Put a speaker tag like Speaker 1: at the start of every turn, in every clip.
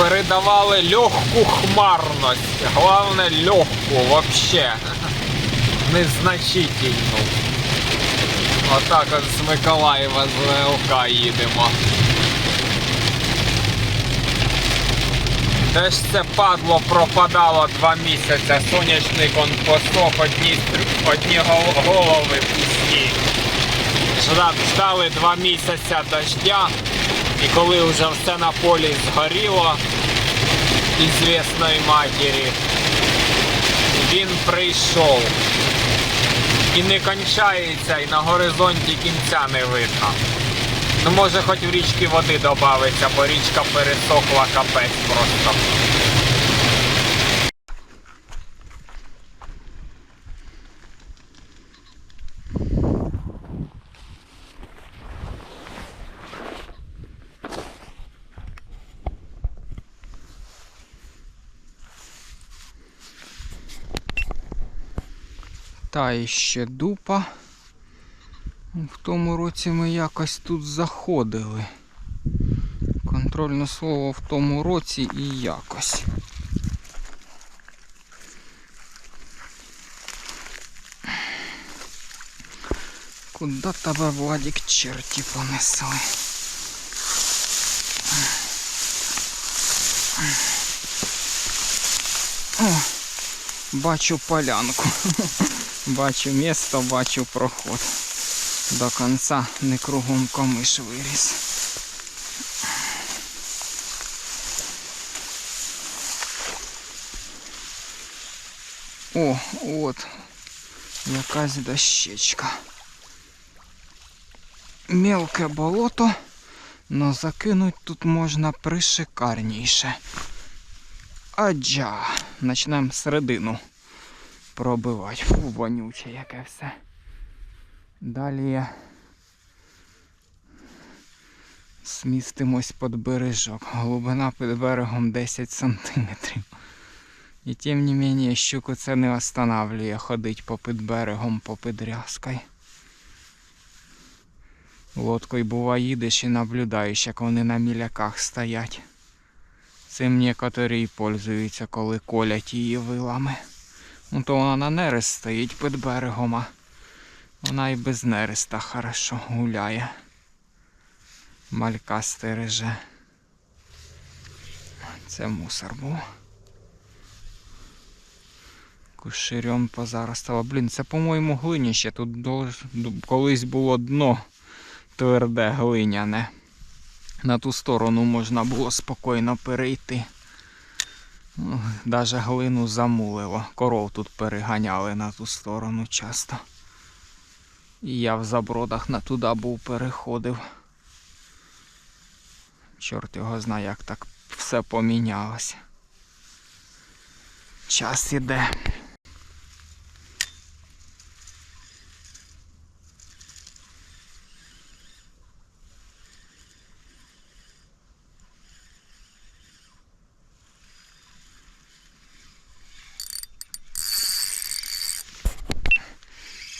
Speaker 1: передавали легку хмарність. Головне легку вообще. Незначительну. Отак от з Миколаєва з ВЛК їдемо. Де ж це падло пропадало два місяці, сонячник он одні, одні голови пусті. Жда- Ждали два місяці дождя, і коли вже все на полі згоріло, ізвісної матері, він прийшов. І не кончається, і на горизонті кінця не видно. Ну може хоч в річки води додається, бо річка пересохла капець просто. Та іще дупа. В тому році ми якось тут заходили. Контрольне слово в тому році і якось. Куда тебе, Владік, черті понесли? О, бачу полянку. Бачу місто, бачу проход. До кінця не кругом комиш виріс. О, от якась дощечка. Мелке болото, но закинуть тут можна пришикарніше. Аджа. Почнемо середину пробивати. Фу, вонюче яке все. Далі смістимось під бережок. Глибина під берегом 10 сантиметрів. І тим не менше щуку це не останавлює ходить попід берегом, попід рязкою. Лодкою бува їдеш і наблюдаєш, як вони на міляках стоять. Цим некоторі і пользуються, коли колять її вилами. Ну то вона на нерест стоїть під берегом, а вона і без нереста хорошо гуляє. Малька стереже. Це мусор був. Куширьом позаростало. Блін, це, по-моєму, глиніще. Тут колись було дно тверде глиняне. На ту сторону можна було спокійно перейти. Ну, Даже глину замулило. Коров тут переганяли на ту сторону часто. І я в забродах на туди був переходив. Чорт його знає, як так все помінялося. Час іде.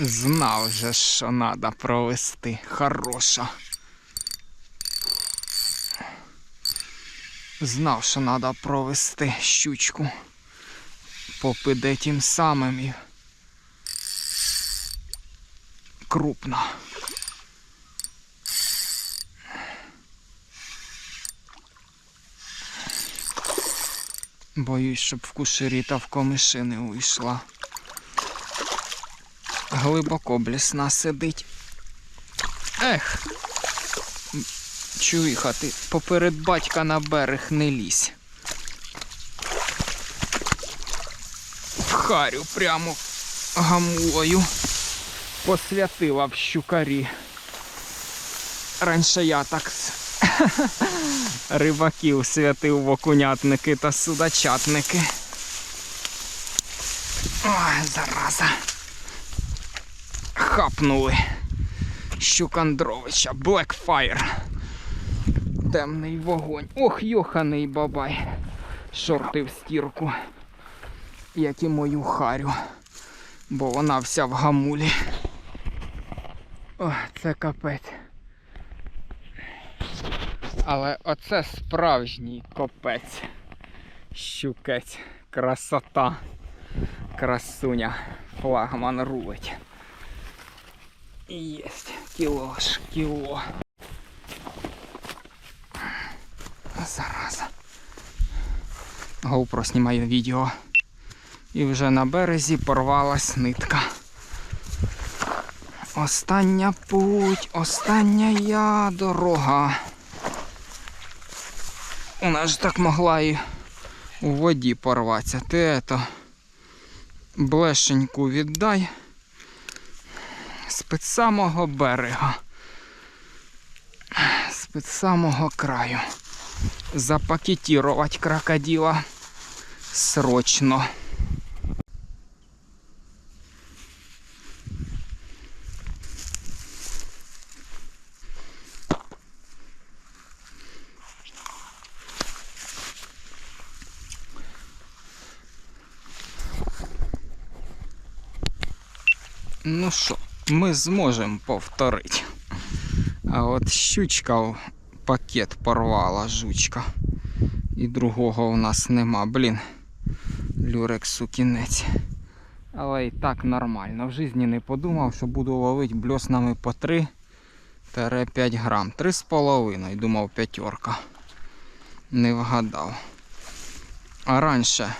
Speaker 1: Знав же, що треба провести. Хороша. Знав, що треба провести щучку. Попиде тим самим і крупна. Боюсь, щоб в кушері та в комиші не уйшла. Глибоко блісна сидить. Ех. Чуїха, ти поперед батька на берег не лізь. Харю прямо гамулою посвятила в щукарі. Раніше я так рибаків святив в окунятники та судачатники. Ой, зараза. Хапнули. Щукандровича, Blackfire. Темний вогонь. Ох, йоханий бабай. Шорти в стірку. Як і мою харю. Бо вона вся в гамулі. О, це капець. Але оце справжній копець. Щукець. Красота. Красуня. Флагман рулить. Єсть. Кіло ж, кіло. Зараза. GoPro знімає відео. І вже на березі порвалась нитка. Остання путь, остання я дорога. Вона ж так могла і у воді порватися. Ти ето блешеньку віддай з-під самого берега. З-під самого краю. Запакетировать крокодила срочно. Ну що, ми зможемо повторити. А от щучка пакет порвала жучка. І другого у нас нема. Блін. Люрексу кінець. Але і так нормально. В житті не подумав, що буду ловити бльоснами по 3-5 грам. 3,5, думав п'ятерка. Не вгадав. А раніше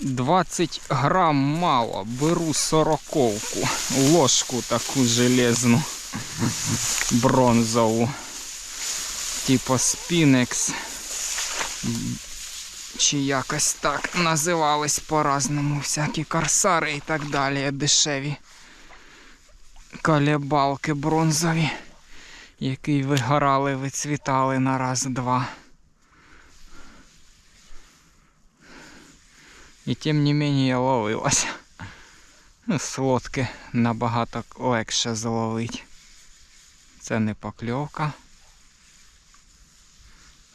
Speaker 1: 20 грам мало. Беру сороковку. Ложку таку железну. Бронзову. Типу спінекс. Чи якось так називались по-разному всякі корсари і так далі, дешеві. Колебалки бронзові, які вигорали, вицвітали на раз-два. І тим не менее ловилася. Ну, Солодке набагато легше зловить. Це не покльовка.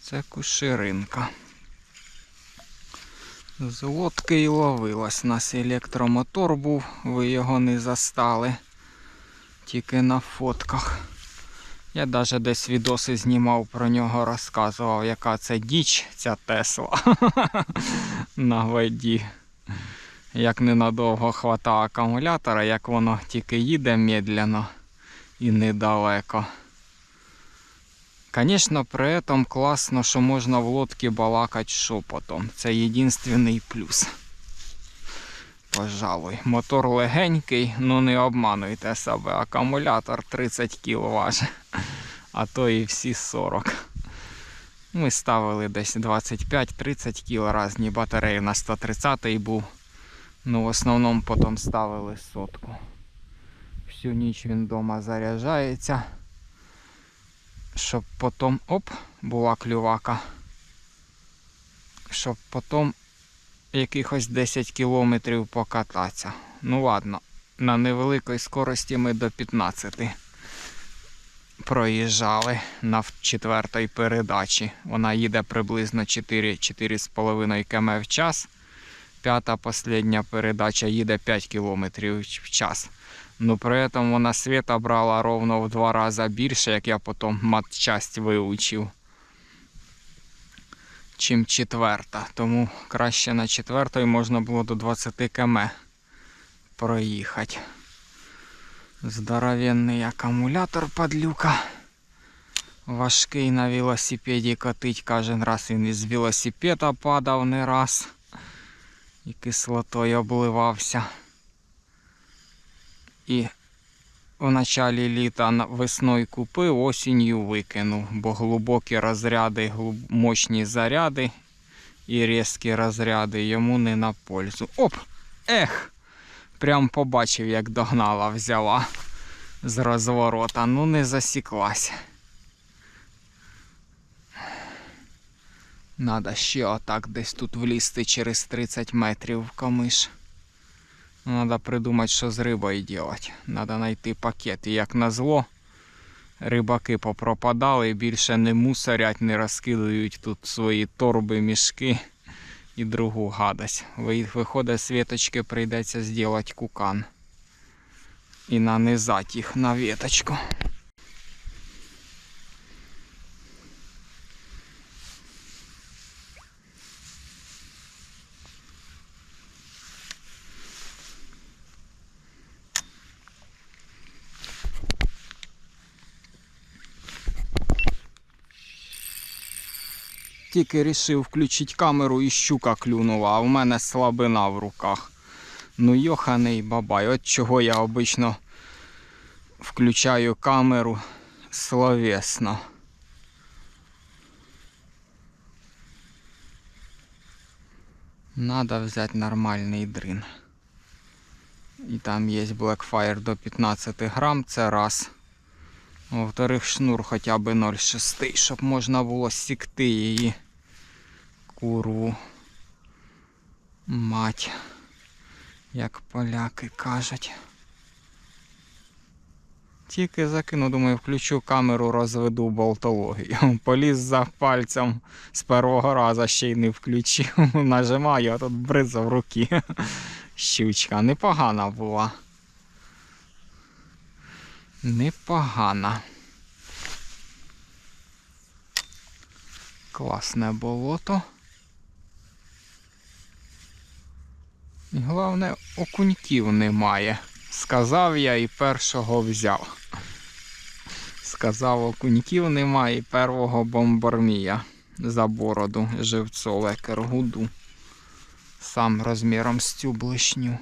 Speaker 1: Це кушеринка. З лодки і ловилась. У нас електромотор був, ви його не застали. Тільки на фотках. Я навіть десь відоси знімав про нього, розказував, яка це діч, ця Тесла на воді. Як ненадовго хвата акумулятора, як воно тільки їде медленно і недалеко. Звісно, при этом класно, що можна в лодці балакати шепотом. Це єдинственний плюс. Пожалуй, мотор легенький, ну не обмануйте себе. Акумулятор 30 кг важить, а то і всі 40. Ми ставили десь 25-30 кг різні батареї на 130 був. Ну, в основному потім ставили сотку. Всю ніч він вдома заряджається щоб потім оп, була клювака. Щоб потім якихось 10 кілометрів покататися. Ну ладно, на невеликій скорості ми до 15 проїжджали на четвертій передачі. Вона їде приблизно 4-4,5 км в час. П'ята остання передача їде 5 км в час. Ну при этом вона світа брала ровно в два рази більше, як я потім матчасть вивчив, чим четверта. Тому краще на четвертої можна було до 20 км проїхати. Здоровенний акумулятор падлюка. Важкий на велосипеді котить кожен раз він із велосипеда падав не раз і кислотою обливався. І в началі літа весною купив, осінню викинув, бо глибокі розряди, глиб... мощні заряди і різкі розряди йому не на пользу. Оп! Ех! Прям побачив, як догнала, взяла з розворота. Ну не засіклася. Надо ще отак десь тут влізти через 30 метрів в камиш. Треба придумати, що з рибою робити. Треба знайти пакет. І як назло, рибаки попропадали, більше не мусорять, не розкидують тут свої торби, мішки і другу гадость. Виходить, світочки прийдеться зробити кукан. І нанизати їх на веточку. Тільки рішив включити камеру і щука клюнула, а в мене слабина в руках. Ну йоханий бабай, от чого я обично включаю камеру словесно. Надо взять нормальний дрин. І там є Blackfire до 15 грам, це раз. Во-вторых, шнур хоча б 0,6, щоб можна було сікти її курву. Мать, як поляки кажуть. Тільки закину, думаю, включу камеру, розведу болтологію. Поліз за пальцем з першого разу ще й не включив. Нажимаю, а тут бриза в руки. Щучка непогана була. Непогана. Класне болото. Головне, окуньків немає. Сказав я і першого взяв. Сказав, окуньків немає і первого бомбармія за бороду живцове кергуду. Сам розміром з цю блишню.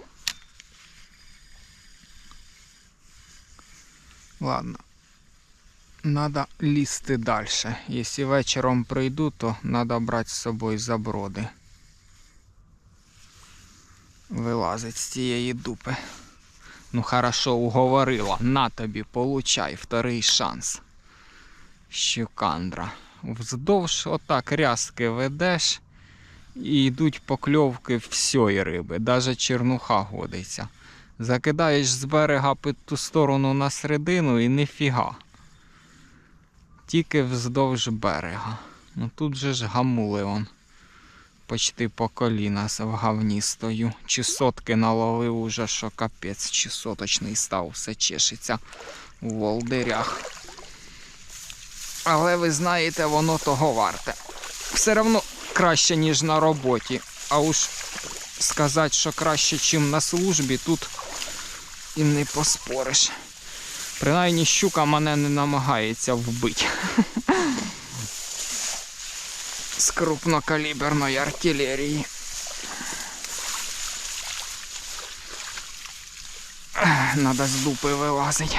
Speaker 1: Ладно. Надо лізти далі. Якщо вечором прийду, то треба брати з собою заброди. Вилазить з цієї дупи. Ну хорошо, уговорила. На тобі, получай вторий шанс. Щукандра. Вздовж отак рязки ведеш і йдуть покльовки всьої риби, навіть чернуха годиться. Закидаєш з берега під ту сторону на середину і ніфіга. Тільки вздовж берега. Ну тут же ж гамули он. Почти по коліна в говні стою. Чи сотки наловив уже, що капець, чи соточний став, все чешеться у волдирях. Але ви знаєте, воно того варте. Все одно краще, ніж на роботі. А уж сказати, що краще, ніж на службі, тут і не поспориш. Принаймні щука мене не намагається вбити. Крупнокаліберної артилерії. Надо з дупи вилазить.